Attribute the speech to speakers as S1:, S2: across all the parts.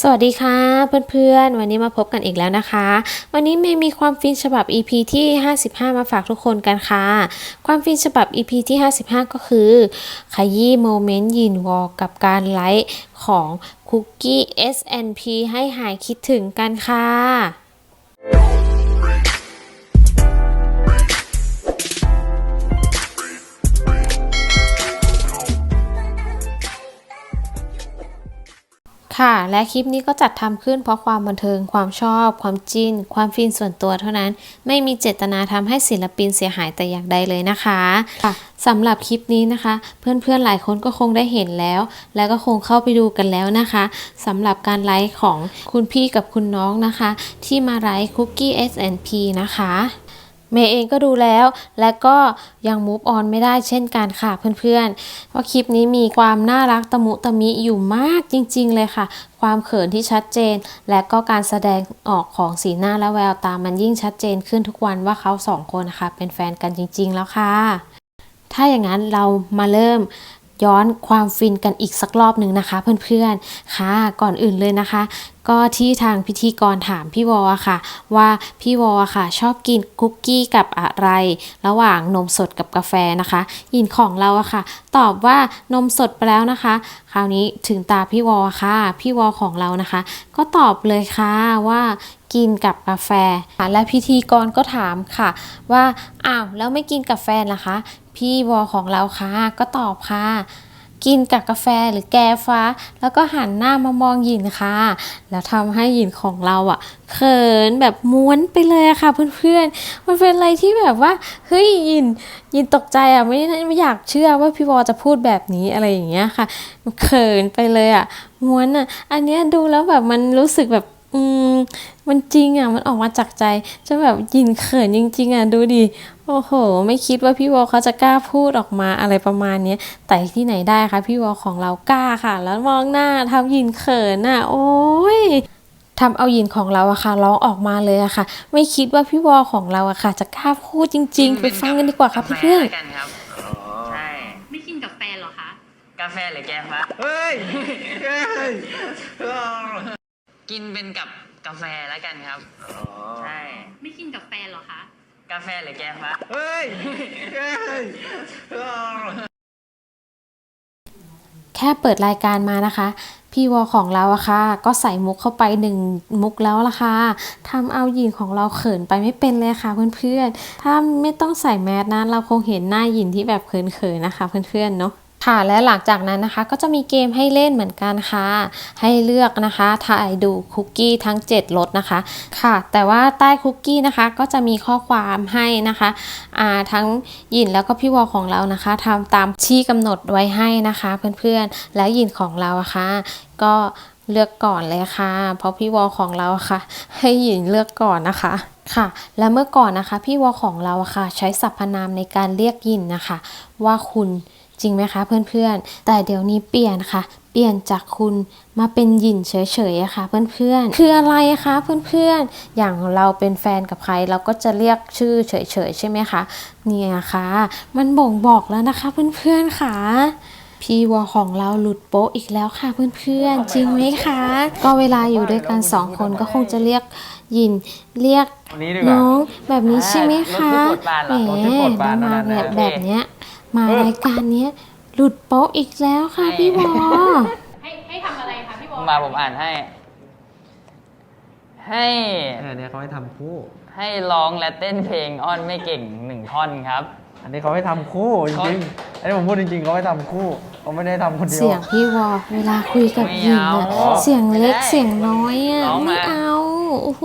S1: สวัสดีค่ะเพื่อนๆ วันนี้มาพบกันอีกแล้วนะคะ วันนี้เมย์มีความฟินฉบับ EP ที่ 55 มาฝากทุกคนกันค่ะ ความฟินฉบับ EP ที่ 55 ก็คือ ขยี้โมเมนต์ยินวอลกับการไลฟ์ของคุกกี้ SNP ให้หายคิดถึงกันค่ะ ค่ะ และคลิปนี้ก็จัดทำขึ้นเพราะความบันเทิง ความชอบ ความจิ้นความฟินส่วนตัวเท่านั้น ไม่มีเจตนาทำให้ศิลปินเสียหายแต่อย่างใดเลยนะคะค่ะสำหรับคลิปนี้นะคะ เพื่อนๆหลายคนก็คงได้เห็นแล้ว แล้วก็คงเข้าไปดูกันแล้วนะคะสำหรับการไลฟ์ของคุณพี่กับคุณน้องนะคะ ที่มาไลฟ์คุกกี้ S&P นะคะ เมย์เองก็ดูแล้ว และก็ยังมูฟออนไม่ได้เช่นกันค่ะเพื่อนๆว่าคลิปนี้มีความน่ารักตะมุตะมิอยู่มากจริงๆเลยค่ะ ความเขินที่ชัดเจน และก็การแสดงออกของสีหน้าและแววตามันยิ่งชัดเจนขึ้นทุกวันว่าเขาสองคนนะคะเป็นแฟนกันจริงๆแล้วค่ะ ถ้าอย่างนั้นเรามาเริ่ม ย้อนความฟินกันอีกสักรอบหนึ่งนะคะเพื่อนๆ ค่ะ ก่อนอื่นเลยนะคะ ก็ที่ทางพิธีกรถามพี่วออะค่ะ ว่าพี่วออะค่ะชอบกินคุกกี้กับอะไร ระหว่างนมสดกับกาแฟนะคะยินของเราอะค่ะ ตอบว่านมสดไปแล้วนะคะ คราวนี้ถึงตาพี่วอค่ะ พี่วอของเรานะคะ ก็ตอบเลยค่ะว่า กินกับกาแฟค่ะและพิธีกรก็ถามค่ะ ว่าอ้าวแล้วไม่กินกับแฟนล่ะคะ พี่วอของเราค่ะก็ตอบค่ะกินกับกาแฟหรือแกฟ้า แล้วก็หันหน้ามามองหยินค่ะ แล้วทำให้หยินของเราอะเขินแบบม้วนไปเลยอะค่ะเพื่อนๆ มันเป็นอะไรที่แบบว่าเฮ้ยหยินหยินตกใจอะไม่ไม่อยากเชื่อว่าพี่วอจะพูดแบบนี้อะไรอย่างเงี้ยค่ะเขินไปเลยอะม้วนอะอันเนี้ยดูแล้วแบบมันรู้สึกแบบ อืมมันจริงอะมันออกมาจากใจจะแบบยินเขินจริงๆอะดูดิโอ้โห ไม่คิดว่าพี่วอลเขาจะกล้าพูดออกมาอะไรประมาณเนี้ยแต่ที่ไหนได้คะพี่วอลของเรากล้าค่ะ แล้วมองหน้าทำยินเขินอะ โอ้ยทำเอายินของเราอะค่ะร้องออกมาเลยอะค่ะ ไม่คิดว่าพี่วอลของเราอะค่ะ จะกล้าพูดจริง ๆ ไปฟังกันดีกว่าค่ะเพื่อน
S2: กาแฟแล้วกันครับใช่
S3: ไม่กินกับแฟนเหรอคะ
S2: กาแฟหรือแกฟ้า
S4: เฮ้ยเฮ้ย
S2: กินเป็นกับกาแฟแล้วกันครับ ใช่
S3: ไม่กินกับแฟนเหรอคะ
S2: กาแฟหรือแกฟ้า
S4: เฮ้ยเฮ้ย
S1: แค่เปิดรายการมานะคะ พี่วอของเราอะค่ะ ก็ใส่มุกเข้าไปหนึ่งมุกแล้วละค่ะทำเอาหยินของเราเขินไปไม่เป็นเลยค่ะเพื่อนๆ ถ้าไม่ต้องใส่แมสนะ เราคงเห็นหน้าหยินที่แบบเขินๆนะคะ เพื่อนๆเนาะ ค่ะและหลังจากนั้นนะคะก็จะมีเกมให้เล่นเหมือนกันค่ะ ให้เลือกนะคะถ่ายดูคุกกี้ทั้ง 7รสนะคะค่ะ แต่ว่าใต้คุกกี้นะคะก็จะมีข้อความให้นะคะอ่าทั้งยินแล้วก็พี่วอของเรานะคะทำตามที่กำหนดไว้ให้นะคะ เพื่อนๆแล้วยินของเราะค่ะ ก็เลือกก่อนเลยค่ะ เพราะพี่วอของเราะค่ะ ให้หยินเลือกก่อนนะคะค่ะ และเมื่อก่อนนะคะ พี่วอของเราะค่ะ ใช้สรรพนามในการเรียกยินนะคะ ว่าคุณ จริงไหมคะเพื่อนๆ แต่เดี๋ยวนี้เปลี่ยนค่ะ เปลี่ยนจากคุณมาเป็นหยินเฉยๆอะค่ะเพื่อนๆ คืออะไรคะเพื่อนๆ อย่างเราเป็นแฟนกับใครเราก็จะเรียกชื่อเฉยๆใช่ไหมคะเนี่ยค่ะ มันบ่งบอกแล้วนะคะเพื่อนๆค่ะพี่วอของเราหลุดโป๊ะอีกแล้วค่ะเพื่อนๆ จริงไหมคะ ก็เวลาอยู่ด้วยกันสองคนก็คงจะเรียกหยินเรียก
S4: วันนี้ดีกว่า
S1: น้องแบบนี้ใช่ไหมคะ
S2: รถที่ปวดบานเหร
S1: แหม
S2: อ
S4: รถที่ปวดบาน
S1: มา
S4: นั่น
S1: แบ
S4: น่ะ
S1: บแบบเนี้ย มารายการเนี้ยหลุดโป๊ะอีกแล้วค่ะพี่วอ
S3: ให้ให้ทำอะไรคะพี่บอล
S2: มาผมอ่านให้ ให้
S4: อันนี้เขาให้ทำคู่
S2: ให้ร้องและเต้นเพลงอ้อนไม่เก่งหนึ่งท่อนครับ
S4: อันนี้เขาให้ทำคู่จริงๆ อันนี้ผมพูดจริงๆเขาให้ทำคู่เขาไม่ได้ทำคนเดียว
S1: เสียงพี่วอเวลาคุยกับหญิง
S2: ไม่
S1: อะ
S2: เอา
S1: เสียงเล็ก
S2: ไม่ได้
S1: เสียงน้อยอะ
S2: ร้องมา
S1: ไม่เอาโอ้โห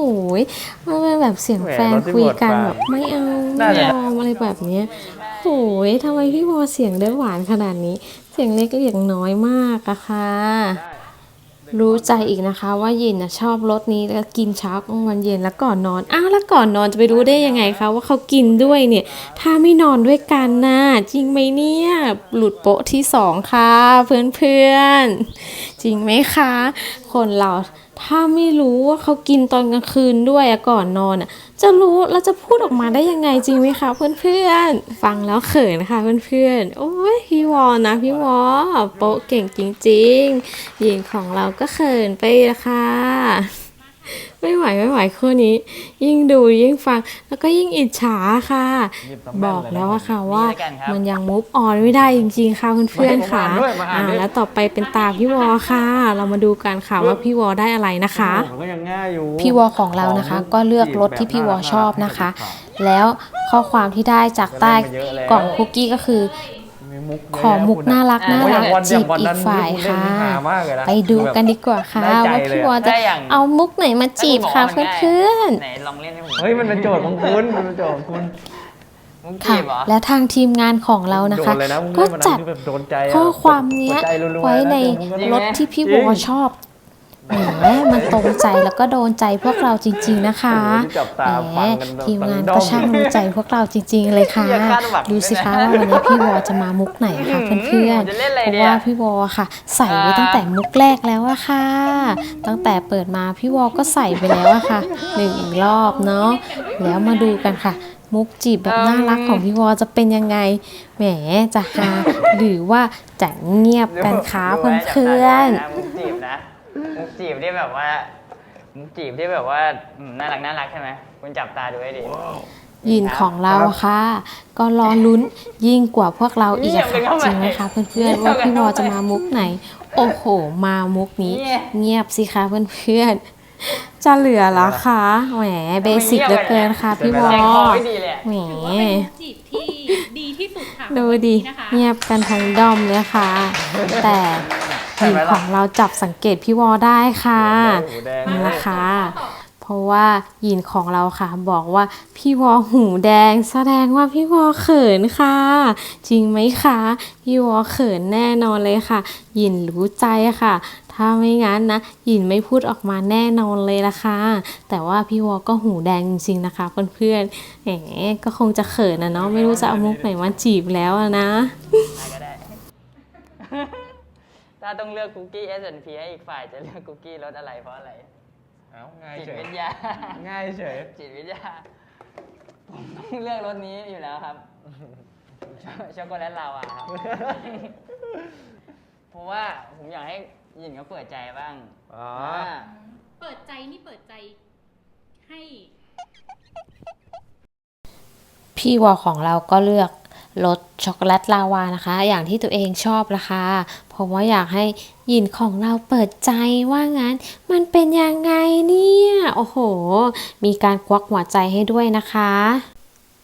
S1: มันเป็นแบบเสียง
S4: แหม
S1: แฟน
S4: รถที่
S1: คุยกัน
S4: บวช
S1: แบบไม่เอา
S4: นั่
S1: ไม่
S4: นแหละ
S1: ยอมอะไรแบบเนี้ย โอ้ยทำไมพี่วอเสียงได้หวานขนาดนี้ เสียงเล็กเสียงน้อยมากอะค่ะ รู้ใจอีกนะคะ ว่ายินนะชอบรสนี้แล้วกินเช้ากลางวันเย็นแล้วก่อนนอน อ้าวแล้วก่อนนอนจะไปรู้ได้ยังไงคะว่าเขากินด้วยเนี่ย ถ้าไม่นอนด้วยกันนะจริงไหมเนี่ย หลุดโป๊ะที่สองค่ะ เพื่อนๆจริงไหมคะ คนเรา ถ้าไม่รู้ว่าเขากินตอนกลางคืนด้วยก่อนนอนอะจะรู้แล้วจะพูดออกมาได้ยังไงจริงไหมคะเพื่อนๆ ฟังแล้วเขินนะคะเพื่อนๆ โอ้ยพี่วอนะพี่วอโป๊ะเก่งจริงๆหญิงของเราก็เขินไปละค่ะ ไม่ไหวไม่ไหวคู่นี้ ยิ่งดูยิ่งฟัง แล้วก็ยิ่งอิจฉาค่ะ
S4: หยิบตำแหน่งเลยนะ
S1: บอกแล้วอะค่ะว่า
S2: นี่แล้วกันครับ
S1: มันยังมุฟออนไม่ได้จริงๆค่ะเพื่อนๆค่ะ
S4: มาอ่านด้วยมาอ่านด้วย
S1: แล้วต่อไปเป็นตาพี่วอค่ะ เรามาดูกันค่ะว่าพี่วอได้อะไรนะคะ
S4: มันก็ยังง่ายอยู่
S1: พี่วอของเรานะคะ ก็เลือกรถที่พี่วอชอบนะคะ แล้วข้อความที่ได้จากใต้กล่องคุกกี้ก็คือ
S4: มีมุก
S1: ขอมุกน่ารักน่ารัก
S4: อย่างวัน
S1: จีบ
S4: อย่างวัน
S1: อี
S4: นั้
S1: ก
S4: น
S1: ฝ่าย
S4: ที่คุณเล่น
S1: ค่ะ
S4: นี่หามากเลยนะ
S1: ไปดูกันดีกว่าค่ะ
S4: ได้ใจ
S1: ว่า
S4: เลย
S1: พี่
S4: อะ
S1: วอจะ
S2: ได้อย่าง
S1: เอามุกไหนมาจีบค่ะ
S2: แล้วคุณบอกว่ามัน
S1: เพื่อน
S2: ไหนลองเล่นให้ผม
S4: เฮ้ยมันเป็นโจทย์ของคุณมันเป็นโจทย์ของคุณ
S2: มุก
S1: ๆ
S2: จี
S1: ค่ะ
S2: บเหรอ
S1: และทางทีมงานของเรานะคะ
S4: โดเลยนะมึง
S1: ก็
S4: เล่นวันนั้น
S1: จัด
S4: คือแบบโดนใจะ
S1: ข้อความเนี้ย
S4: หัใจรัๆ
S1: ไว้ในะ
S4: เดี๋ยวมึงก็
S1: รถที่พี่วอชอบ แหมมันตรงใจแล้วก็โดนใจพวกเราจริง ๆนะคะ
S4: โอ้โหจับตา
S1: แห
S4: ฟั
S1: ม
S4: งกันแบบ
S1: ทีมงาน
S4: ด้อ
S1: ก็ช่างรู้ใจพวกเราจริง ๆ เลยค่ะ
S2: อย่าคาดหวัง
S1: ดูสิคะ
S2: เลยนะ
S1: ว่าวันนี้พี่วอจะมามุกไหนคะเพื่อน
S2: จะเล่นอะไร
S1: ๆเพ
S2: เนี่ย
S1: ราะว่าพี่วอค่ะ ใส่ไว้ตั้งแต่มุกแรกแล้วอะค่ะ ตั้งแต่เปิดมาพี่วอก็ใส่ไปแล้วอะค่ะหนึ่งรอบเนาะแล้วมาดูกันค่ะมุกจีบแบบน่ารักของพี่วอจะเป็นยังไง แหมจะฮาหรือว่าจะเงียบกันคะเพื่อนๆ
S2: มุกจีบนะมุกจีบที่แบบว่า มุกจีบที่แบบว่าอืมน่ารักน่ารักใช่ไหมคุณจับตาดูให้ดี
S1: ยินของเราค่ะ ก็รอลุ้นยิ่งกว่าพวกเราอีกอะค่ะ
S2: เงียบกันเข้าไป
S1: จริงไหมคะเพื่อนๆว่าพี่วอจะมามุกไหน โอ้โห มามุกนี้
S2: เงียบ
S1: เงียบสิคะเพื่อนๆจะเหลือเหรอคะแหมเบสิกเหลือเกินค่ะพี่วอ
S2: แจงคอไม่ดีเลยอะ
S1: แหม
S3: ถือว่าเป็นจีบที่ดีที่สุดค่ะ
S1: ดูดิ
S3: นะคะ
S1: เงียบกันทั้งด้อมเลยค่ะ แต่ หญิงของเราจับสังเกตพี่วอได้ค่ะ
S4: หูแดง
S1: นี่นะคะเพราะว่าหยินของเราค่ะบอกว่าพี่วอหูแดง แสดงว่าพี่วอเขินค่ะ จริงไหมคะ พี่วอเขินแน่นอนเลยค่ะหยินรู้ใจค่ะถ้าไม่งั้นนะหยินไม่พูดออกมาแน่นอนเลยละค่ะ แต่ว่าพี่วอก็หูแดงจริงๆนะคะเพื่อนๆแหมก็คงจะเขินนะเนาะไม่รู้จะเอามุกไหนมาจีบแล้วอะนะ
S2: ใครก็ได้ ถ้าต้องเลือกคุกกี้ S&P ให้อีกฝ่ายจะเลือกคุกกี้รสอะไรเพราะอะไร
S4: เอ้าง่าย
S2: จิต
S4: เฉย
S2: วิทยา
S4: ง่ายเฉย
S2: จิตวิทยา ผมต้องเลือกรสนี้อยู่แล้วครับช็อกช็อกโกแลตลาวาครับ เพราะว่าผมอยากให้หยินเขาเปิดใจบ้าง
S4: อ๋อา
S3: เปิดใจนี่เปิดใจให้
S1: พี่วอของเราก็เลือก รสช็อกโกแลตลาวานะคะ อย่างที่ตัวเองชอบละค่ะเพราะว่าอยากให้ยินของเราเปิดใจว่างั้น มันเป็นยังไงเนี่ย โอ้โห มีการควักหัวใจให้ด้วยนะคะ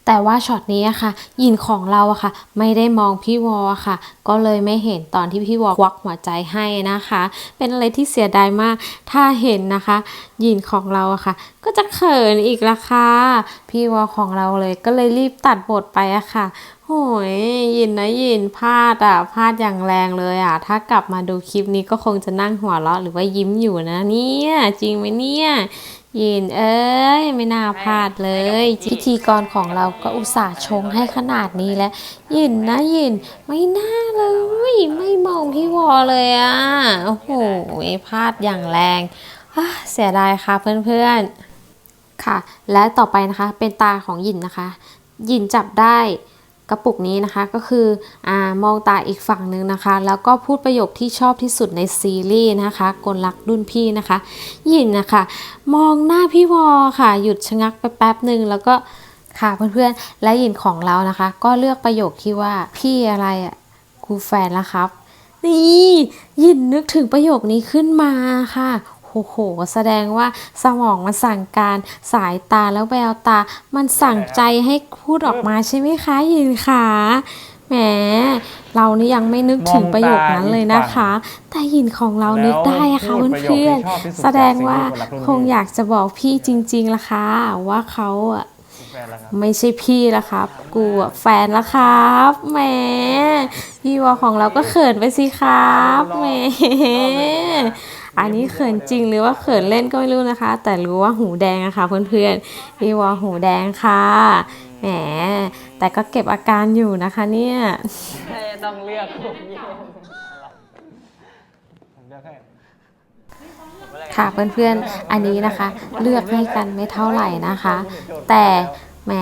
S1: แต่ว่าช็อตนี้อะค่ะยินของเราอะค่ะ ไม่ได้มองพี่วอค่ะ ก็เลยไม่เห็นตอนที่พี่วอควักหัวใจให้นะคะ เป็นอะไรที่เสียดายมาก ถ้าเห็นนะคะ ยินของเราอะค่ะ ก็จะเขินอีกละค่ะ พี่วอของเราเลยก็เลยรีบตัดบทไปอะค่ะโอ้ยยินนะยินพลาดอะพลาดอย่างแรงเลยอะถ้ากลับมาดูคลิปนี้ก็คงจะนั่งหัวเราะหรือว่ายิ้มอยู่นะเนี่ย จริงไหมเนี่ย ยินเอ้ยไม่น่าพลาดเลยพิธีกรของเราก็อุตส่าห์ชงให้ขนาดนี้แล้ว ยินนะยินไม่น่าเลย ไม่มองพี่วอเลยอะโอ้โหพลาดอย่างแรงอะเสียดายค่ะเพื่อนๆค่ะ และต่อไปนะคะเป็นตาของหยินนะคะหยินจับได้ กระปุกนี้นะคะก็คืออมองตาอีกฝั่งหนึ่งนะคะ แล้วก็พูดประโยคที่ชอบที่สุดในซีรีส์นะคะกลรักรุ่นพี่นะคะยินนะคะ มองหน้าพี่วอค่ะ หยุดชะงักไปแป๊บหนึ่งแล้วก็ค่ะเพื่อนๆ และยินของเรานะคะ ก็เลือกประโยคที่ว่าพี่อะไรอะ่ะกูแฟนแล้วครับ นี่ยินนึกถึงประโยคนี้ขึ้นมาค่ะ โอ้โห แสดงว่าสมองมันสั่งการสายตาแล้วแววตา มันสั่งใจให้พูดออกมาใช่ไหมคะยินคะแหม เรานี่ยังไม่นึกถึงประโยคนั้นเลยนะคะ แต่ยินของเรานึกได้อะค่ะ
S4: แล้วพูดประโยคที่
S1: เพื่อน
S4: ชอบที่สุด
S1: ๆแสดงว่า
S4: จากซีรีส์คนรักรุ่นพี่
S1: คงอยากจะบอกพี่จริงๆละค่ะว่าเขาอะ
S4: แฟนแล้วครับ
S1: ไม่ใช่พี่ละครับ กูอะแฟนละครับแหมพี่วอของเราก็เขินไปสิครับแหม อันนี้เขินจริงหรือว่าเขินเล่นก็ไม่รู้นะคะ แต่รู้ว่าหูแดงอะค่ะเพื่อนๆพี่วอหูแดงค่ะแหมแต่ก็เก็บอาการอยู่นะคะเนี่ย
S2: ต้องเลือกคุกกี้
S4: ผมเลือกให้
S1: ค่ะเพื่อนๆ อันนี้นะคะ เลือกให้กันไม่เท่าไหร่นะคะ แต่แหม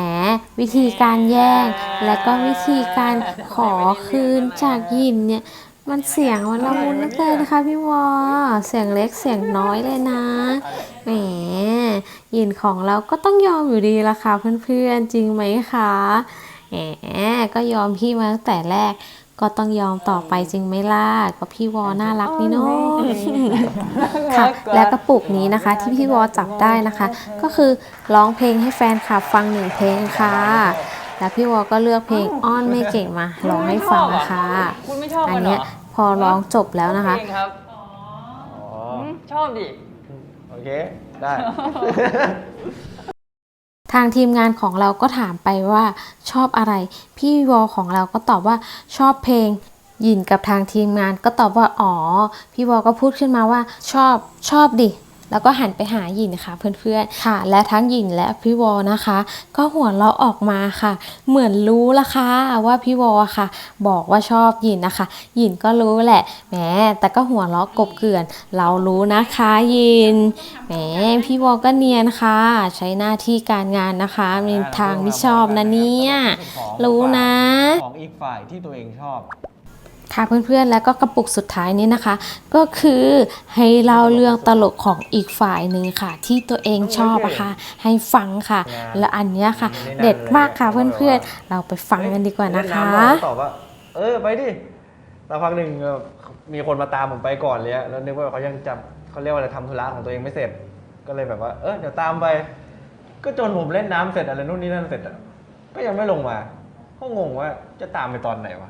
S1: วิธีการแย่งและก็วิธีการขอคืนจากยินเนี่ย มันเสียงมันละมุนเหลือเกินนะคะพี่วอเสียงเล็กเสียงน้อยเลยนะแหมยินของเราก็ต้องยอมอยู่ดีละค่ะเพื่อนๆจริงไหมคะแหมก็ยอมพี่มาตั้งแต่แรก ก็ต้องยอมต่อไปจริงไหมล่ะก็พี่วอน่ารักนี่เนาะค่ะ และกระปุกนี้นะคะ ที่พี่วอจับได้นะคะ ก็คือร้องเพลงให้แฟนคลับฟังหนึ่งเพลงค่ะ แล้วพี่วอก็เลือกเพลงอ้อนไม่เก่งมาร้องให้ฟังนะคะ
S2: คุณไม่ชอบ
S1: อัน
S2: มันเหร
S1: เนี้ย
S2: อ
S1: พอร้องจบแล้วนะคะ
S2: เพลงครับ
S4: อ๋อ
S2: อืมชอบดิ
S4: โอเค ได้
S1: ทางทีมงานของเราก็ถามไปว่าชอบอะไร พี่วอของเราก็ตอบว่าชอบเพลงหยินกับทางทีมงานก็ตอบว่าอ๋อ พี่วอก็พูดขึ้นมาว่าชอบชอบดิ แล้วก็หันไปหาหยินค่ะเพื่อนๆค่ะ และทั้งหยินและพี่วอนะคะ ก็หัวเราะออกมาค่ะ เหมือนรู้ละค่ะว่าพี่วอค่ะ บอกว่าชอบหยินนะคะหยินก็รู้แหละแหมแต่ก็หัวเราะกบเกลื่อน เรารู้นะคะหยินแหมพี่วอก็เนียนค่ะ ใช้หน้าที่การงานนะคะมีทางไม่ชอบนะเนี่ยรู้นะ
S4: ของอีกฝ่ายที่ตัวเองชอบ
S1: ค่ะเพื่อนๆแล้วก็กระปุกสุดท้ายนี้นะคะ ก็คือให้เล่าเรื่องตลกของอีกฝ่ายหนึ่งค่ะ ที่ตัวเองชอบอะค่ะ ให้ฟังค่ะ และอันเนี้ยค่ะ เด็ดมากค่ะเพื่อนๆ เราไปฟังกันดีกว่านะคะ
S4: เล่น้ำเราก็ตอบว่า เออไปดิสักพักหนึ่งเออมีคนมาตามผมไปก่อนเลยอะแล้วนึกว่าเขายังจำเขาเรียกว่าอะไรทำธุระของตัวเองไม่เสร็จ ก็เลยแบบว่าเออเดี๋ยวตามไป ก็จนผมเล่นน้ำเสร็จอะไรนู่นนี่นั่นเสร็จอะก็ยังไม่ลงมาก็งงว่าจะตามไปตอนไหนวะ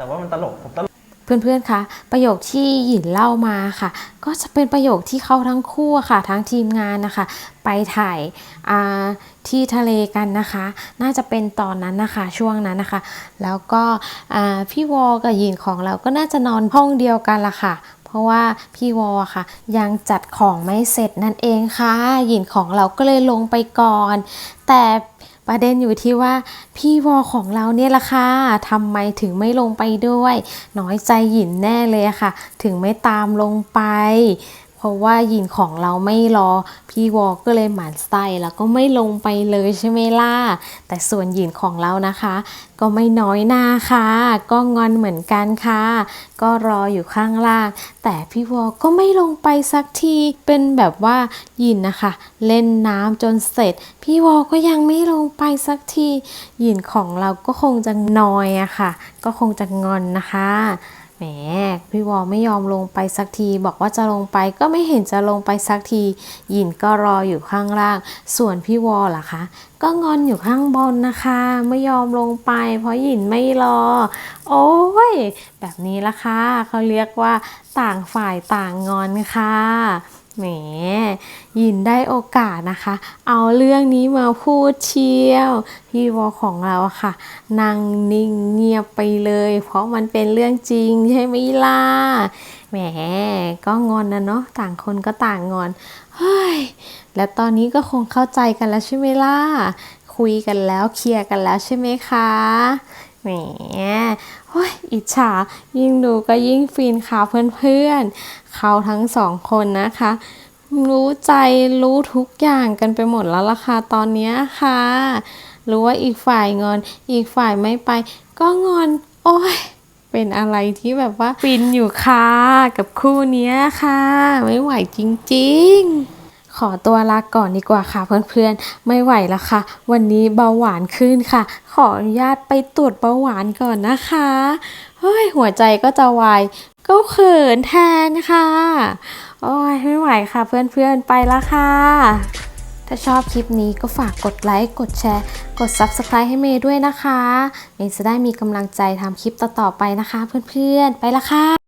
S4: แต่ว่ามันตลกผมตลก
S1: เพื่อนๆคะประโยคที่หยินเล่ามาค่ะ ก็จะเป็นประโยคที่เขาทั้งคู่ค่ะทั้งทีมงานนะคะ ไปถ่ายาที่ทะเลกันนะคะ น่าจะเป็นตอนนั้นนะคะช่วงนั้นนะคะ แล้วก็พี่วอกับหยินของเราก็น่าจะนอนห้องเดียวกันละค่ะเพราะว่าพี่วอค่ะ ยังจัดของไม่เสร็จนั่นเองค่ะ หยินของเราก็เลยลงไปก่อน แต่ ประเด็นอยู่ที่ว่าพี่วอของเราเนี่ยละค่ะทำไมถึงไม่ลงไปด้วย น้อยใจหยินแน่เลยค่ะ ถึงไม่ตามลงไป เพราะว่ายินของเราไม่รอพี่วอก็เลยหมันไส้แล้วก็ไม่ลงไปเลยใช่ไหมล่ะ แต่ส่วนยินของเรานะคะ ก็ไม่น้อยหน้าค่ะ ก็งอนเหมือนกันค่ะ ก็รออยู่ข้างล่าง แต่พี่วอก็ไม่ลงไปสักทีเป็นแบบว่ายินนะคะ เล่นน้ำจนเสร็จ พี่วอก็ยังไม่ลงไปสักทียินของเราก็คงจะนอยอะค่ะ ก็คงจะงอนนะคะ แหมพี่วอไม่ยอมลงไปสักที บอกว่าจะลงไปก็ไม่เห็นจะลงไปสักที ยินก็รออยู่ข้างล่าง ส่วนพี่วอล่ะคะ ก็งอนอยู่ข้างบนนะคะ ไม่ยอมลงไป เพราะหยินไม่รอ โอ้ยแบบนี้ละค่ะเขาเรียกว่าต่างฝ่ายต่างงอนค่ะ แหมยินได้โอกาสนะคะ เอาเรื่องนี้มาพูดเชียวพี่วอของเราค่ะ นั่งนิ่งเงียบไปเลย เพราะมันเป็นเรื่องจริงใช่ไหมล่ะแหมก็งอนนะเนาะต่างคนก็ต่างงอนเฮ้ยและตอนนี้ก็คงเข้าใจกันแล้วใช่ไหมล่ะคุยกันแล้วเคลียร์กันแล้วใช่ไหมคะ แหมโอ้ยอิจฉา ยิ่งดูก็ยิ่งฟินค่ะเพื่อนๆ เขาทั้งสองคนนะคะ รู้ใจรู้ทุกอย่างกันไปหมดแล้วล่ะค่ะตอนเนี้ยค่ะ รู้ว่าอีกฝ่ายงอน อีกฝ่ายไม่ไป ก็งอน โอ้ยเป็นอะไรที่แบบว่าฟินอยู่ค่ะ กับคู่เนี้ยค่ะ ไม่ไหวจริง ๆ ขอตัวลาก่อนดีกว่าค่ะเพื่อนๆ ไม่ไหวแล้วค่ะ วันนี้เบาหวานขึ้นค่ะ ขออนุญาตไปตรวจเบาหวานก่อนนะคะเฮ้ยหัวใจก็จะวายก็เขินแทนค่ะ โอ้ยไม่ไหวค่ะเพื่อนๆไปละค่ะ ถ้าชอบคลิปนี้ก็ฝากกดไลค์ กดแชร์ กด Subscribe ให้เมย์ด้วยนะคะ เมย์จะได้มีกำลังใจทำคลิปต่อๆไปนะคะ เพื่อนๆ ไปละค่ะ